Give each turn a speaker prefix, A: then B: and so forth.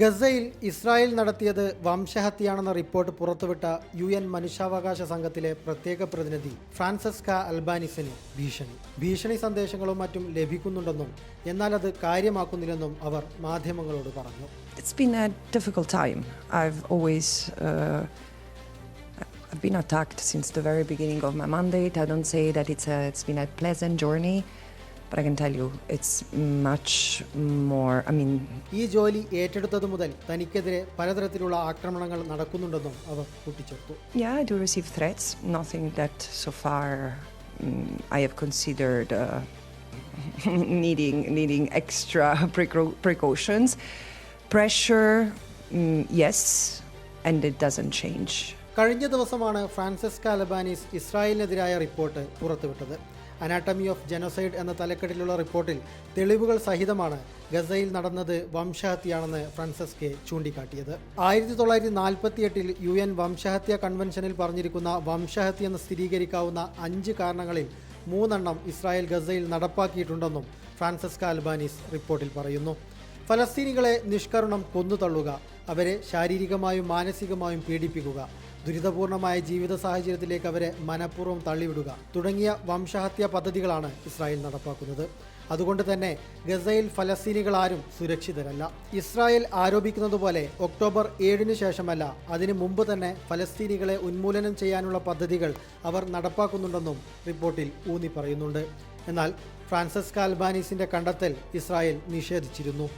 A: ഗസയിൽ ഇസ്രായേൽ നടത്തിയത് വംശഹത്യയാണെന്ന റിപ്പോർട്ട് പുറത്തുവിട്ട യു എൻ മനുഷ്യാവകാശ സംഘത്തിലെ പ്രത്യേക പ്രതിനിധി ഫ്രാൻസസ്ക അൽബാനിസിന് ഭീഷണി ഭീഷണി സന്ദേശങ്ങളും മറ്റും ലഭിക്കുന്നുണ്ടെന്നും എന്നാൽ അത് കാര്യമാക്കുന്നില്ലെന്നും അവർ മാധ്യമങ്ങളോട് പറഞ്ഞു
B: It's been a difficult time. I've always uh, I've been attacked since the very beginning of my mandate. I don't say that it's a, it's been a pleasant journey, but I can tell you it's much more. I mean,
A: ഈ ജോലി ഏറ്റെടുത്തതു മുതൽ തനിക്കെതിരെ പലതരത്തിലുള്ള ആക്രമണങ്ങൾ നടക്കുന്നുണ്ടെന്നും അവർ കൂട്ടിച്ചേർത്തു
B: yeah, I do receive threats. Nothing that so far mm, I have considered uh, needing needing extra precau- precautions. Pressure, mm, yes, and it doesn't change.
A: കഴിഞ്ഞ ദിവസമാണ് ഫ്രാൻസിസ് അലബാനീസ് ഇസ്രായേലിനെതിരായ റിപ്പോർട്ട് പുറത്തുവിട്ടത് അനാട്ടമി ഓഫ് ജനോസൈഡ് എന്ന തലക്കെട്ടിലുള്ള റിപ്പോർട്ടിൽ തെളിവുകൾ സഹിതമാണ് ഗസയിൽ നടന്നത് വംശഹത്യയാണെന്ന് ഫ്രാൻസിസ്കെ ചൂണ്ടിക്കാട്ടിയത്. ആയിരത്തി തൊള്ളായിരത്തി നാൽപ്പത്തി എട്ടിൽ യു എൻ വംശഹത്യ കൺവെൻഷനിൽ പറഞ്ഞിരിക്കുന്ന വംശഹത്യ എന്ന് സ്ഥിരീകരിക്കാവുന്ന അഞ്ച് കാരണങ്ങളിൽ മൂന്നെണ്ണം ഇസ്രായേൽ ഗസയിൽ നടപ്പാക്കിയിട്ടുണ്ടെന്നും ഫ്രാൻസിസ്ക അൽബാനീസ് റിപ്പോർട്ടിൽ പറയുന്നു. ഫലസ്തീനികളെ നിഷ്കരുണം കൊന്നുതള്ളുക അവരെ ശാരീരികമായും മാനസികമായും പീഡിപ്പിക്കുക ദുരിതപൂർണമായ ജീവിത സാഹചര്യത്തിലേക്ക് അവരെ മനഃപൂർവം തള്ളിവിടുക തുടങ്ങിയ വംശഹത്യ പദ്ധതികളാണ് ഇസ്രായേൽ നടപ്പാക്കുന്നത്. അതുകൊണ്ട് തന്നെ ഗസയിൽ ഫലസ്തീനികൾ ആരും സുരക്ഷിതരല്ല. ഇസ്രായേൽ ആരോപിക്കുന്നത് പോലെ ഒക്ടോബർ ഏഴിന് ശേഷമല്ല അതിനു മുമ്പ് തന്നെ ഫലസ്തീനികളെ ഉന്മൂലനം ചെയ്യാനുള്ള പദ്ധതികൾ അവർ നടപ്പാക്കുന്നുണ്ടെന്നും റിപ്പോർട്ടിൽ ഊന്നി പറയുന്നുണ്ട് എന്നാൽ ഫ്രാൻസിസ് കാൽബാനീസിന്റെ കണ്ടെത്തൽ ഇസ്രായേൽ നിഷേധിച്ചിരുന്നു.